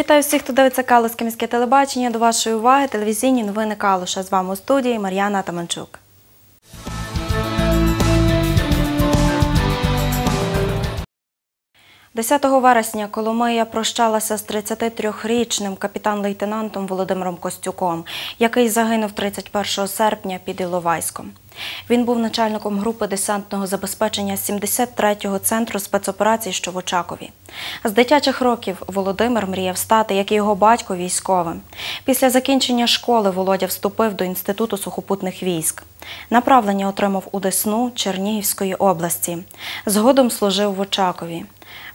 Вітаю всіх, хто дивиться Калуське міське телебачення. До вашої уваги телевізійні новини Калуша. З вами у студії Мар'яна Атаманчук. – 10 вересня Коломия прощалася з 33-річним капітан-лейтенантом Володимиром Костюком, який загинув 31 серпня під Іловайськом. Він був начальником групи десантного забезпечення 73-го центру спецоперацій, що в Очакові. З дитячих років Володимир мріяв стати, як і його батько, військовим. Після закінчення школи Володя вступив до Інституту сухопутних військ. Направлення отримав у Десну Чернігівської області. Згодом служив в Очакові.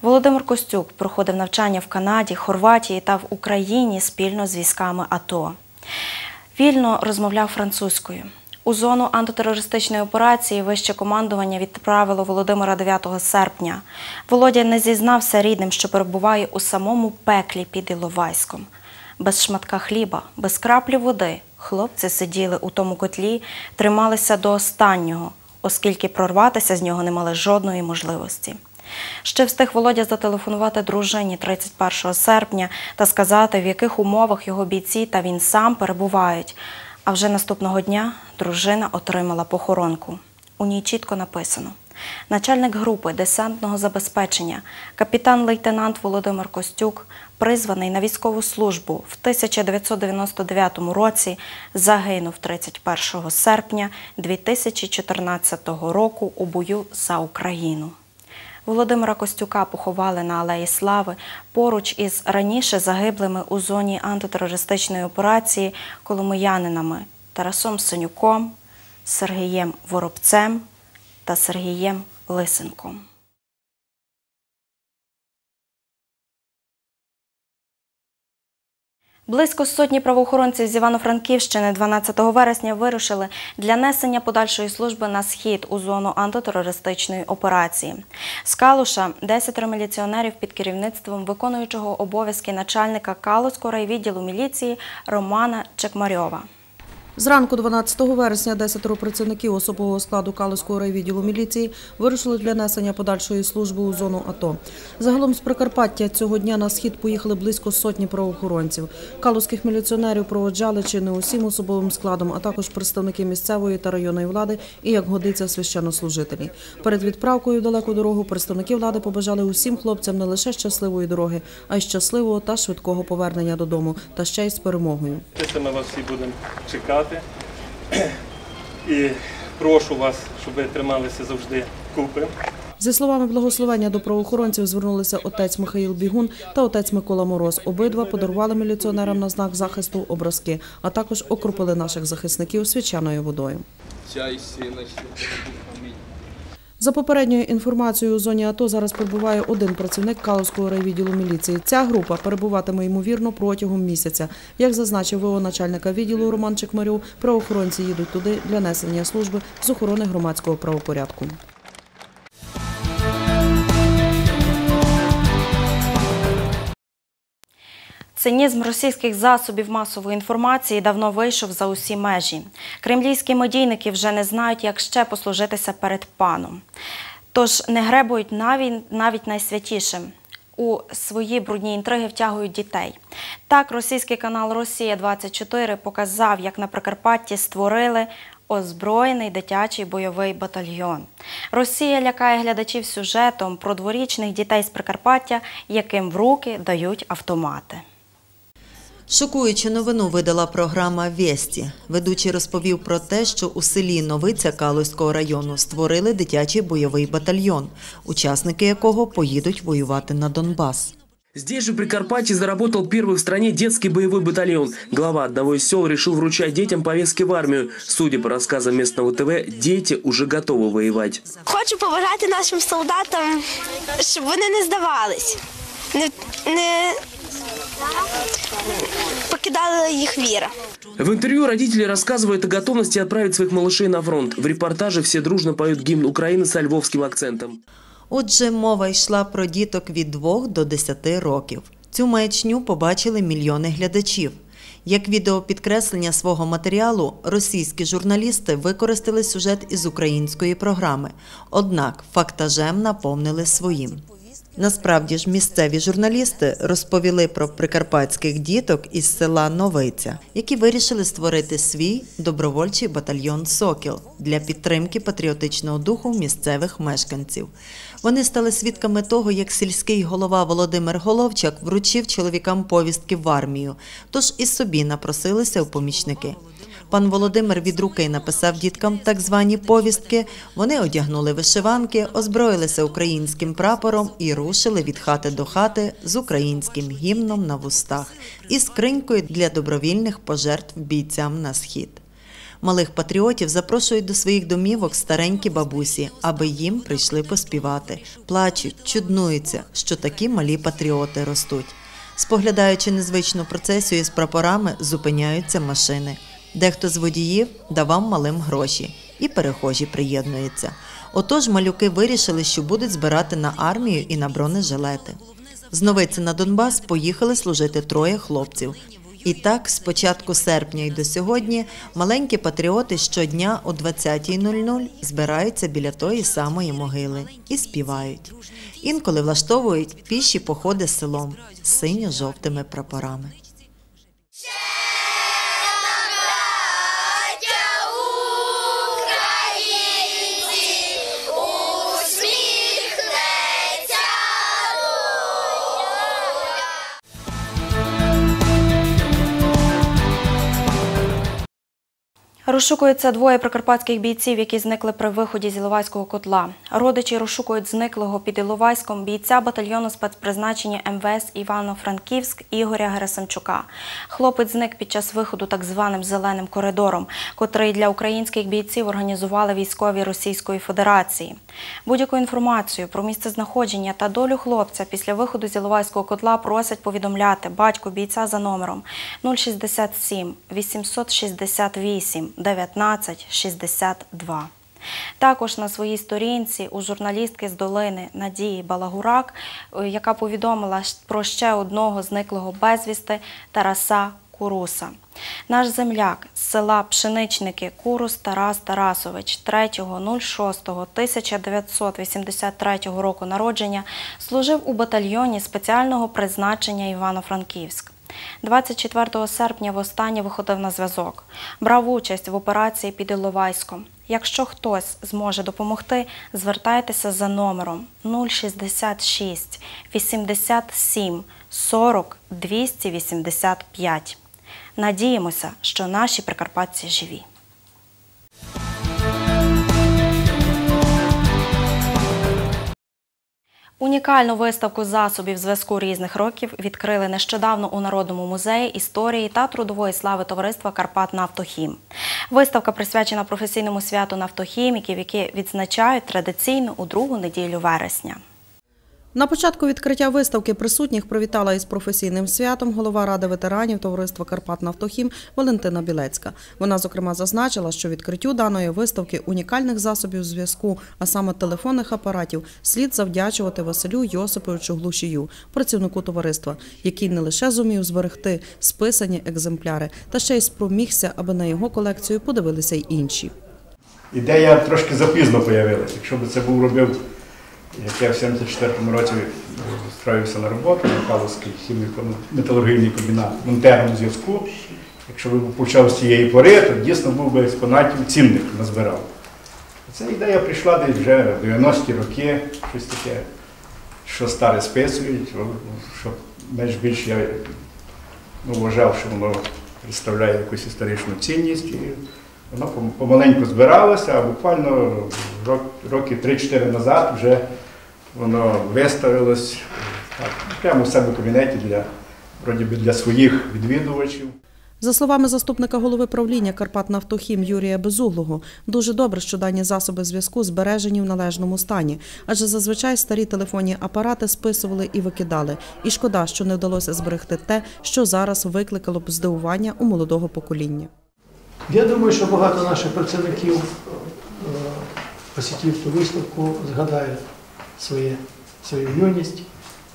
Володимир Костюк проходив навчання в Канаді, Хорватії та в Україні спільно з військами АТО. Вільно розмовляв французькою. У зону антитерористичної операції вище командування відправило Володимира 9 серпня. Володя не зізнався рідним, що перебуває у самому пеклі під Іловайськом. Без шматка хліба, без краплі води хлопці сиділи у тому котлі, трималися до останнього, оскільки прорватися з нього не мали жодної можливості. Ще встиг Володя зателефонувати дружині 31 серпня та сказати, в яких умовах його бійці та він сам перебувають. А вже наступного дня дружина отримала похоронку. У ній чітко написано: начальник групи десантного забезпечення, капітан-лейтенант Володимир Костюк, призваний на військову службу в 1999 році, загинув 31 серпня 2014 року у бою за Україну. Володимира Костюка поховали на Алеї Слави поруч із раніше загиблими у зоні антитерористичної операції коломиянинами Тарасом Синюком, Сергієм Воробцем та Сергієм Лисенком. Близько сотні правоохоронців з Івано-Франківщини 12 вересня вирушили для несення подальшої служби на схід у зону антитерористичної операції. З Калуша 10 міліціонерів під керівництвом виконуючого обов'язки начальника Калуського райвідділу міліції Романа Чекмарьова. Зранку 12 вересня 10 працівників особового складу Калуського райвідділу міліції вирушили для несення подальшої служби у зону АТО. Загалом з Прикарпаття цього дня на схід поїхали близько сотні правоохоронців. Калузьких міліціонерів проводжали чи не усім особовим складом, а також представники місцевої та районної влади і, як годиться, священнослужителі. Перед відправкою в далеку дорогу представники влади побажали усім хлопцям не лише щасливої дороги, а й щасливого та швидкого повернення додому, та ще й з перемогою. Це ми вас всі будемо чекати. І прошу вас, щоб ви трималися завжди купи. За словами благословення до правоохоронців звернулися отець Михаїл Бігун та отець Микола Мороз. Обидва подарували міліціонерам на знак захисту образки, а також окропили наших захисників свячаною водою. Чай і За попередньою інформацією, у зоні АТО зараз перебуває один працівник Каловського райвідділу міліції. Ця група перебуватиме ймовірно протягом місяця. Як зазначив ВО начальника відділу Роман Чекмарю, правоохоронці їдуть туди для несення служби з охорони громадського правопорядку. Цинізм російських засобів масової інформації давно вийшов за усі межі. Кремлівські медійники вже не знають, як ще послужитися перед паном. Тож не гребують навіть, навіть найсвятішим. У свої брудні інтриги втягують дітей. Так, російський канал Росія 24 показав, як на Прикарпатті створили озброєний дитячий бойовий батальйон. Росія лякає глядачів сюжетом про дворічних дітей з Прикарпаття, яким в руки дають автомати. Шокуючу новину видала програма Вєсті. Ведучий розповів про те, що у селі Новиця Калузького району створили дитячий бойовий батальйон, учасники якого поїдуть воювати на Донбас. Здесь же Прикарпатье заработал первый в стране детский боевой батальон. Глава одного из сел решил вручать детям повестки в армию. Судя по рассказам местного ТВ, дети уже готовы воевать. Хочу побажати нашим солдатам, щоб вони не здавались, не, не покидала їх віра. В интервью родители рассказывают о готовности отправить своих малышей на фронт. В репортаже все дружно поют гимн Украины со львовским акцентом. Отже, мова йшла про діток від 2 до 10 років. Цю маячню побачили мільйони глядачів. Як відеопідкреслення свого матеріалу, російські журналісти використали сюжет із української програми, однак фактажем наповнили своїм. Насправді ж місцеві журналісти розповіли про прикарпатських діток із села Новиця, які вирішили створити свій добровольчий батальйон Сокіл для підтримки патріотичного духу місцевих мешканців. Вони стали свідками того, як сільський голова Володимир Головчак вручив чоловікам повістки в армію, тож і собі напросилися у помічники. Пан Володимир від руки написав діткам так звані повістки. Вони одягнули вишиванки, озброїлися українським прапором і рушили від хати до хати з українським гімном на вустах і скринькою для добровільних пожертв бійцям на схід. Малих патріотів запрошують до своїх домівок старенькі бабусі, аби їм прийшли поспівати. Плачуть, чуднуються, що такі малі патріоти ростуть. Споглядаючи незвичну процесію з прапорами, зупиняються машини. Дехто з водіїв давав малим гроші, і перехожі приєднуються. Отож малюки вирішили, що будуть збирати на армію і на бронежилети. З Новиці на Донбас поїхали служити троє хлопців. І так, з початку серпня і до сьогодні, маленькі патріоти щодня о 20.00 збираються біля тої самої могили і співають. Інколи влаштовують піші походи селом з синьо-жовтими прапорами. Розшукуються двоє прикарпатських бійців, які зникли при виході з Іловайського котла. Родичі розшукують зниклого під Іловайськом бійця батальйону спецпризначення МВС Івано-Франківськ Ігоря Герасимчука. Хлопець зник під час виходу так званим зеленим коридором, котрий для українських бійців організували військові Російської Федерації. Будь-яку інформацію про місце знаходження та долю хлопця після виходу з Іловайського котла просять повідомляти батьку бійця за номером 067 868 19 62. Також на своїй сторінці у журналістки з долини Надії Балагурак, е, яка повідомила про ще одного зниклого безвісти Тараса Куруса. Наш земляк з села Пшеничники Курус Тарас Тарасович 3.06.1983 року народження служив у батальйоні спеціального призначення Івано-Франківськ. 24 серпня востаннє виходив на зв'язок. Брав участь в операції під Іловайськом. Якщо хтось зможе допомогти, звертайтеся за номером 066 87 40 285. Надіємося, що наші прикарпатці живі. Унікальну виставку засобів зв'язку різних років відкрили нещодавно у Народному музеї історії та трудової слави товариства Карпат Нафтохім. Виставка присвячена професійному святу нафтохіміків, які відзначають традиційно у другу неділю вересня. На початку відкриття виставки присутніх привітала із професійним святом голова ради ветеранів товариства Карпат Нафтохім Валентина Білецька. Вона зокрема зазначила, що відкриттю даної виставки унікальних засобів зв'язку, а саме телефонних апаратів, слід завдячувати Василю Йосиповичу Глушію, працівнику товариства, який не лише зумів зберегти списані екземпляри, та ще й спромігся, аби на його колекцію подивилися й інші. Ідея трошки запізно з'явилася. Якщо б це був робив, як я в 74-му році встроївся на роботу на Калузький хіміко-металургійний комбінат монтером зв'язку. Якщо б почав з цієї пори, то дійсно був би експонатів цінних назбирав. Ця ідея прийшла десь вже в 90-ті роки, щось таке, що старе списують, що менш більш я ну, вважав, що воно представляє якусь історичну цінність. І Воно помаленьку збиралося, а буквально рок- роки 3-4 назад вже воно виставилось так, прямо в себе в кабінеті для, вроді би, для своїх відвідувачів. За словами заступника голови правління Карпат Нафтохім Юрія Безуглого, дуже добре, що дані засоби зв'язку збережені в належному стані, адже зазвичай старі телефонні апарати списували і викидали. І шкода, що не вдалося зберегти те, що зараз викликало б здивування у молодого покоління. Я думаю, що багато наших працівників, е, посітив ту виставку, згадають своє, свою юність,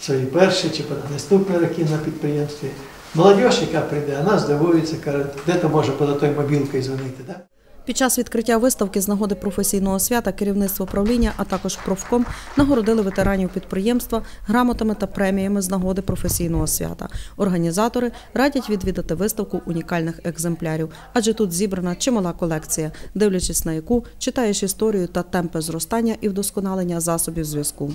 свої перші чи наступні роки на підприємстві. Молодь, яка прийде, вона здивується, каже, де то може поза той мобілкою дзвонити. Да? Під час відкриття виставки з нагоди професійного свята керівництво правління, а також профком нагородили ветеранів підприємства грамотами та преміями з нагоди професійного свята. Організатори радять відвідати виставку унікальних екземплярів, адже тут зібрана чимала колекція, дивлячись на яку читаєш історію та темпи зростання і вдосконалення засобів зв'язку.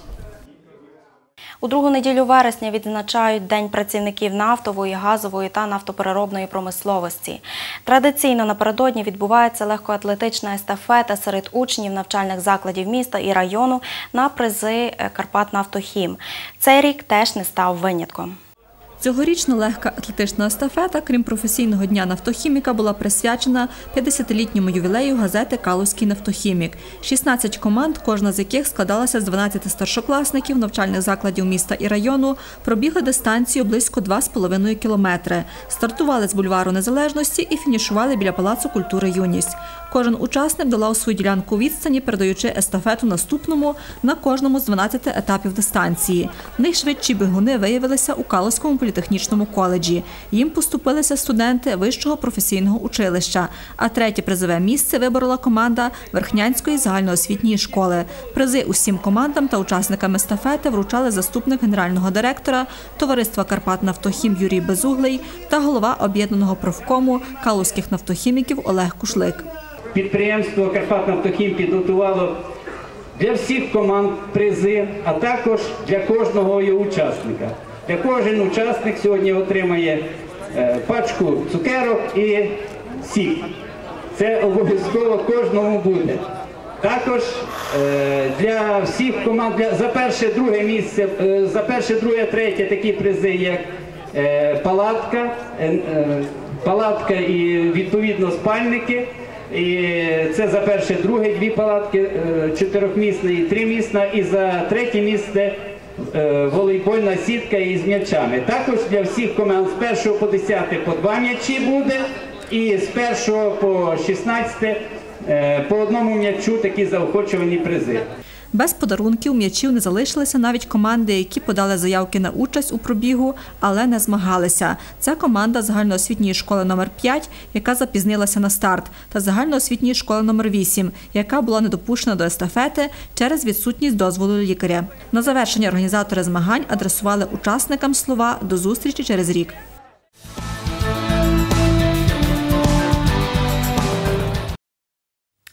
У другу неділю вересня відзначають День працівників нафтової, газової та нафтопереробної промисловості. Традиційно напередодні відбувається легкоатлетична естафета серед учнів навчальних закладів міста і району на призи «Карпатнафтохім». Цей рік теж не став винятком. Цьогорічна легка атлетична естафета, крім професійного дня нафтохіміка, була присвячена 50-літньому ювілею газети Калузький нафтохімік. 16 команд, кожна з яких складалася з 12 старшокласників навчальних закладів міста і району, пробігли дистанцію близько 2,5 кілометри. Стартували з бульвару Незалежності і фінішували біля Палацу культури Юність. Кожен учасник долав свою ділянку відстані, передаючи естафету наступному на кожному з 12 етапів дистанції. Найшвидші бігуни виявилися у Калузькому політехнічному коледжі. Їм поступилися студенти вищого професійного училища. А третє призове місце виборола команда Верхнянської загальноосвітньої школи. Призи усім командам та учасникам естафети вручали заступник генерального директора товариства Карпат Нафтохім Юрій Безуглий та голова об'єднаного профкому калузьких нафтохіміків Олег Кушлик. Підприємство «Карпатнафтохім» підготувало для всіх команд призи, а також для кожного його учасника. Для кожен учасник сьогодні отримає е, пачку цукерок і сік. Це обов'язково кожному буде. Також е, для всіх команд для, за перше, друге місце, е, за перше, друге, третє такі призи, як палатка, палатка і відповідно спальники. І це за перше, друге, дві палатки, чотирьохмісна і тримісна, і за третє місце волейбольна сітка із м'ячами. Також для всіх команд з 1 по 10 по два м'ячі буде, і з 1 по 16 е, по одному м'ячу такі заохочувані призи. Без подарунків м'ячів не залишилися навіть команди, які подали заявки на участь у пробігу, але не змагалися. Це команда загальноосвітньої школи номер 5 яка запізнилася на старт, та загальноосвітньої школи номер 8 яка була не допущена до естафети через відсутність дозволу лікаря. На завершення організатори змагань адресували учасникам слова до зустрічі через рік.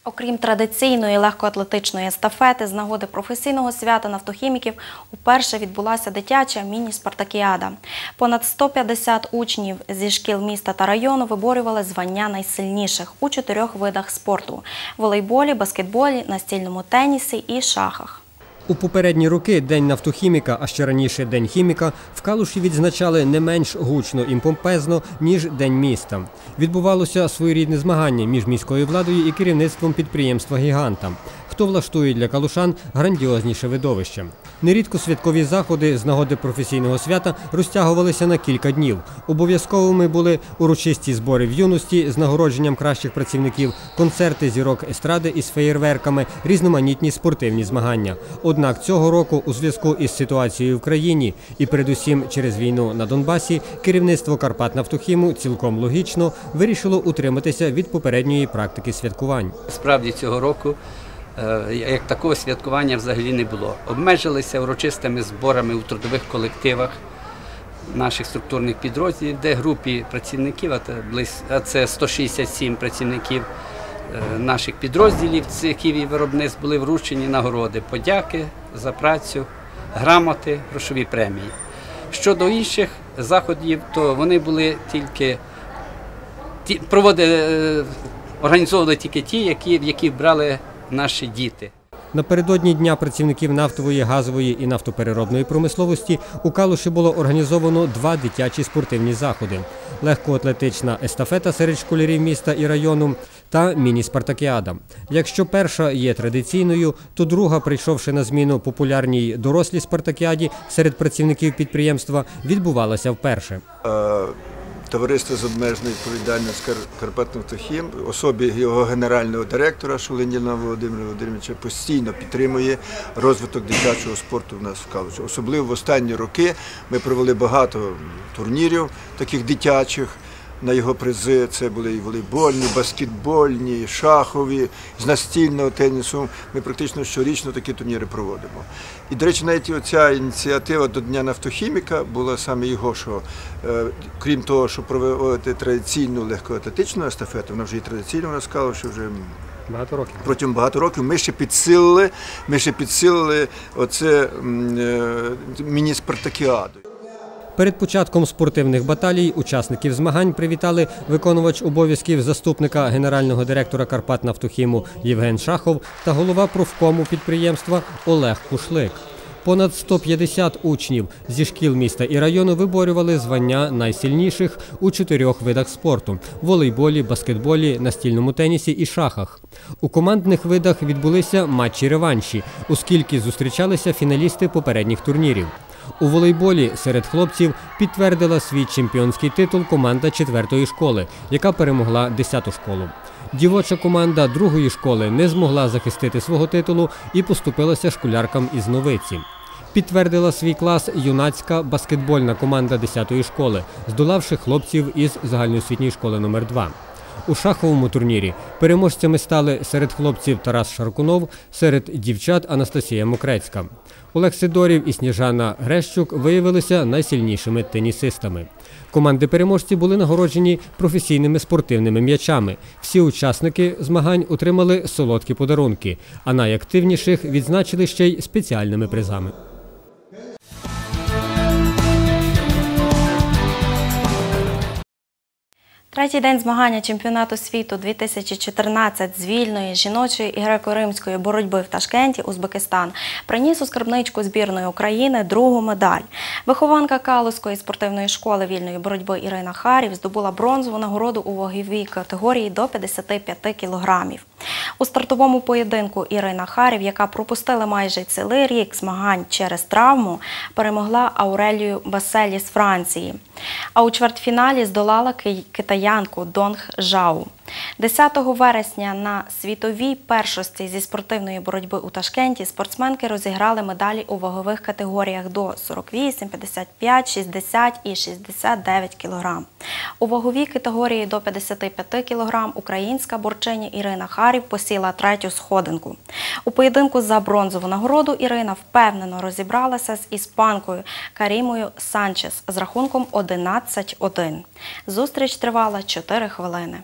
Окрім традиційної легкоатлетичної естафети, з нагоди професійного свята нафтохіміків уперше відбулася дитяча міні-спартакіада. Понад 150 учнів зі шкіл міста та району виборювали звання найсильніших у чотирьох видах спорту: волейболі, баскетболі, настільному тенісі і шахах. У попередні роки День нафтохіміка, а ще раніше День хіміка, в Калуші відзначали не менш гучно і помпезно, ніж День міста. Відбувалося своєрідне змагання між міською владою і керівництвом підприємства Гіганта. Хто влаштує для калушан грандіозніше видовище. Нерідко святкові заходи з нагоди професійного свята розтягувалися на кілька днів. Обов'язковими були урочисті збори в юності з нагородженням кращих працівників, концерти зірок естради із феєрверками, різноманітні спортивні змагання. Однак цього року, у зв'язку із ситуацією в країні і передусім через війну на Донбасі, керівництво Карпатнафтохіму цілком логічно вирішило утриматися від попередньої практики святкувань. Справді цього року як такого святкування взагалі не було. Обмежилися урочистими зборами у трудових колективах наших структурних підрозділів, де групі працівників, а це близь- а це 167 працівників е, наших підрозділів, цехів і виробництв були вручені нагороди, подяки за працю, грамоти, грошові премії. Щодо інших заходів, то вони були тільки ті, проводили, е, організовували тільки ті, які, в яких брали наші діти. Напередодні Дня працівників нафтової, газової і нафтопереробної промисловості у Калуші було організовано два дитячі спортивні заходи: легкоатлетична естафета серед школярів міста і району та міні-спартакіада. Якщо перша є традиційною, то друга, прийшовши на зміну популярній дорослій спартакіаді серед працівників підприємства, відбувалася вперше. Товариство з обмеженою відповідальністю в особі його генерального директора Шулиніна Володимира Володимировича постійно підтримує розвиток дитячого спорту в нас в Калуші. Особливо в останні роки ми провели багато турнірів таких дитячих. на його призи. Це були і волейбольні, баскетбольні, шахові, з настільного тенісу. Ми практично щорічно такі турніри проводимо. І, до речі, навіть оця ініціатива до Дня нафтохіміка була саме його, що е, крім того, що проводити традиційну легкоатлетичну естафету, вона вже і традиційно вона сказала, що вже Багато років. протягом багато років ми ще підсилили, ми ще підсилили оце е, міні-спартакіаду. Перед початком спортивних баталій учасників змагань привітали виконувач обов'язків заступника генерального директора Карпатнафтохіму Євген Шахов та голова профкому підприємства Олег Кушлик. Понад 150 учнів зі шкіл міста і району виборювали звання найсильніших у чотирьох видах спорту: волейболі, баскетболі, настільному тенісі і шахах. У командних видах відбулися матчі реванші, оскільки зустрічалися фіналісти попередніх турнірів. У волейболі серед хлопців підтвердила свій чемпіонський титул команда четвертої школи, яка перемогла 10-ту школу. Дівоча команда другої школи не змогла захистити свого титулу і поступилася школяркам із новиці. Підтвердила свій клас юнацька баскетбольна команда 10-ї школи, здолавши хлопців із загальноосвітньої школи номер 2 У шаховому турнірі переможцями стали серед хлопців Тарас Шаркунов, серед дівчат Анастасія Мокрецька. Олег Сидорів і Сніжана Грещук виявилися найсильнішими тенісистами. Команди переможці були нагороджені професійними спортивними м'ячами. Всі учасники змагань отримали солодкі подарунки, а найактивніших відзначили ще й спеціальними призами. Третій день змагання чемпіонату світу 2014 з вільної жіночої і греко-римської боротьби в Ташкенті, Узбекистан, приніс у скарбничку збірної України другу медаль. Вихованка Калузької спортивної школи вільної боротьби Ірина Харів здобула бронзову нагороду у ваговій категорії до 55 кілограмів. У стартовому поєдинку Ірина Харів, яка пропустила майже цілий рік змагань через травму, перемогла Аурелію Баселі з Франції. А у чвертьфіналі здолала ки- китаянку Донг Жау. 10 вересня на світовій першості зі спортивної боротьби у Ташкенті спортсменки розіграли медалі у вагових категоріях до 48, 55, 60 і 69 кг. У ваговій категорії до 55 кг українська борчиня Ірина Харів посіла третю сходинку. У поєдинку за бронзову нагороду Ірина впевнено розібралася з іспанкою Карімою Санчес з рахунком 11-1. Зустріч тривала 4 хвилини.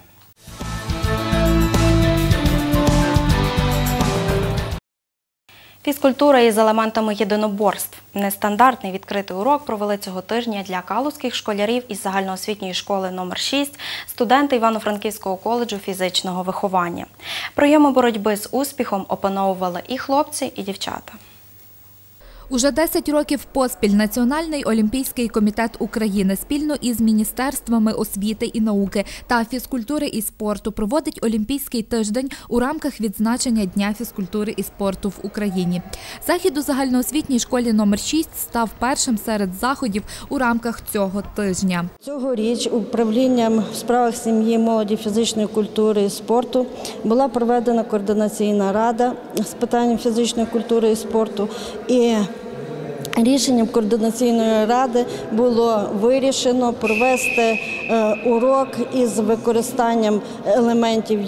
Фізкультура із елементами єдиноборств. Нестандартний відкритий урок провели цього тижня для калузьких школярів із загальноосвітньої школи номер 6 студенти Івано-Франківського коледжу фізичного виховання. Прийоми боротьби з успіхом опановували і хлопці, і дівчата. Уже 10 років поспіль Національний олімпійський комітет України спільно із міністерствами освіти і науки та фізкультури і спорту проводить Олімпійський тиждень у рамках відзначення Дня фізкультури і спорту в Україні. Захід у загальноосвітній школі номер 6 став першим серед заходів у рамках цього тижня. Цьогоріч управлінням в справах сім'ї, молоді, фізичної культури і спорту була проведена координаційна рада з питань фізичної культури і спорту. І Рішенням координаційної ради було вирішено провести е, урок із використанням елементів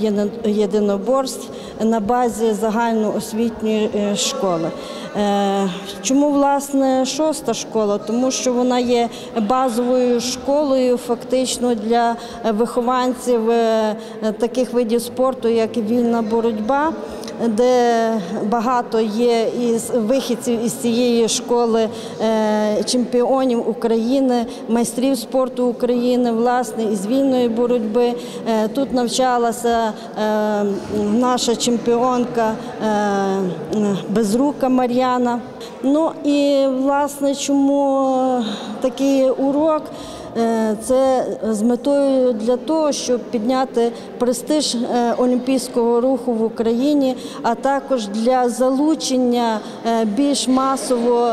єдиноборств на базі загальноосвітньої е, школи. Е, Чому власне шоста школа? Тому що вона є базовою школою фактично для вихованців таких видів спорту, як вільна боротьба де багато є із вихідців із цієї школи е, чемпіонів України, майстрів спорту України, власне, із вільної боротьби. Е, Тут навчалася е, наша чемпіонка Безрука Мар'яна. Ну і власне, чому такий урок? Е, Це з метою для того, щоб підняти престиж е, олімпійського руху в Україні, а також для залучення е, більш масово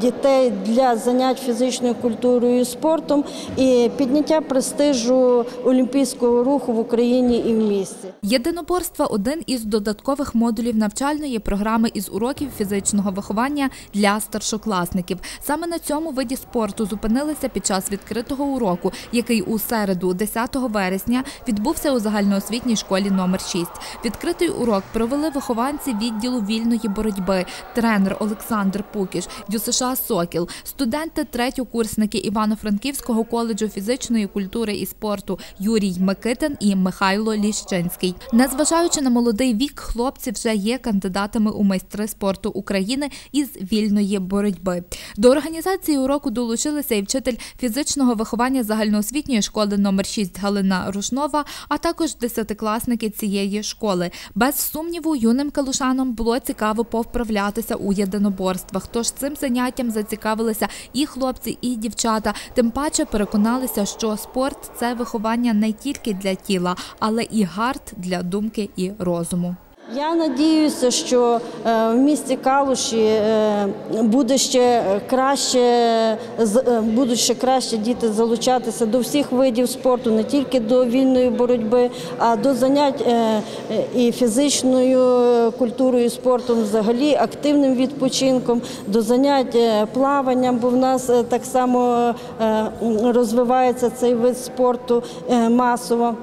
дітей для занять фізичною культурою і спортом і підняття престижу олімпійського руху в Україні і в місті. Єдиноборство один із додаткових модулів навчальної програми із уроків фізичного виховання для старшокласників. Саме на цьому виді спорту зупинилися під час відкритого уроку, який у середу, 10 вересня, відбувся у загальноосвітній школі номер 6. Відкритий урок провели вихованці відділу вільної боротьби, тренер Олександр Пукіш, ДЮСШ Сокіл, студенти третьокурсники Івано-Франківського коледжу фізичної культури і спорту Юрій Микитин і Михайло Ліщинський. Незважаючи на молодий вік, хлопці вже є кандидатами у майстри спорту України із вільної боротьби. До організації уроку долучилися і вчитель фізичного виховання загальноосвітньої школи номер 6 Галина Рушнова, а також десятикласники цієї школи. Без сумніву, юним калушанам було цікаво повправлятися у єдиноборствах. Тож цим заняттям зацікавилися і хлопці, і дівчата. Тим паче переконалися, що спорт це виховання не тільки для тіла, але і гард для думки і розуму. Я надіюся, що е, в місті Калуші е, буде ще краще, е, будуть ще краще діти залучатися до всіх видів спорту, не тільки до вільної боротьби, а до занять і фізичною культурою, спортом, взагалі активним відпочинком, до занять плаванням, бо в нас так само розвивається цей вид спорту масово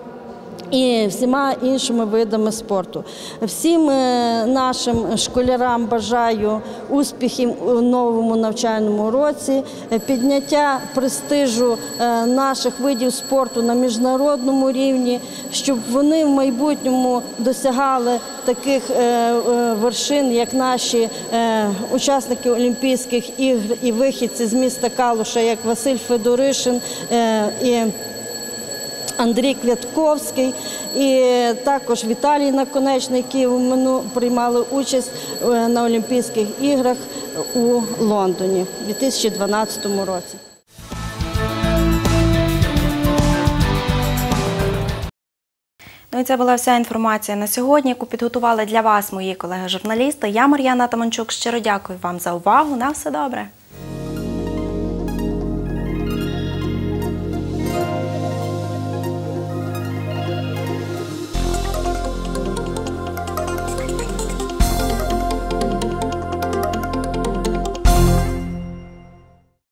і всіма іншими видами спорту. Всім е, нашим школярам бажаю успіхів у новому навчальному році, підняття престижу е, наших видів спорту на міжнародному рівні, щоб вони в майбутньому досягали таких е, вершин, як наші учасники Олімпійських ігр і вихідці з міста Калуша, як Василь Федоришин і Андрій Квятковський і також Віталій Наконечний, мину приймали участь е, на Олімпійських іграх у Лондоні у 2012 році. Ну і це була вся інформація на сьогодні, яку підготували для вас мої колеги-журналісти. Я Мар'яна Таманчук. Щиро дякую вам за увагу. На все добре.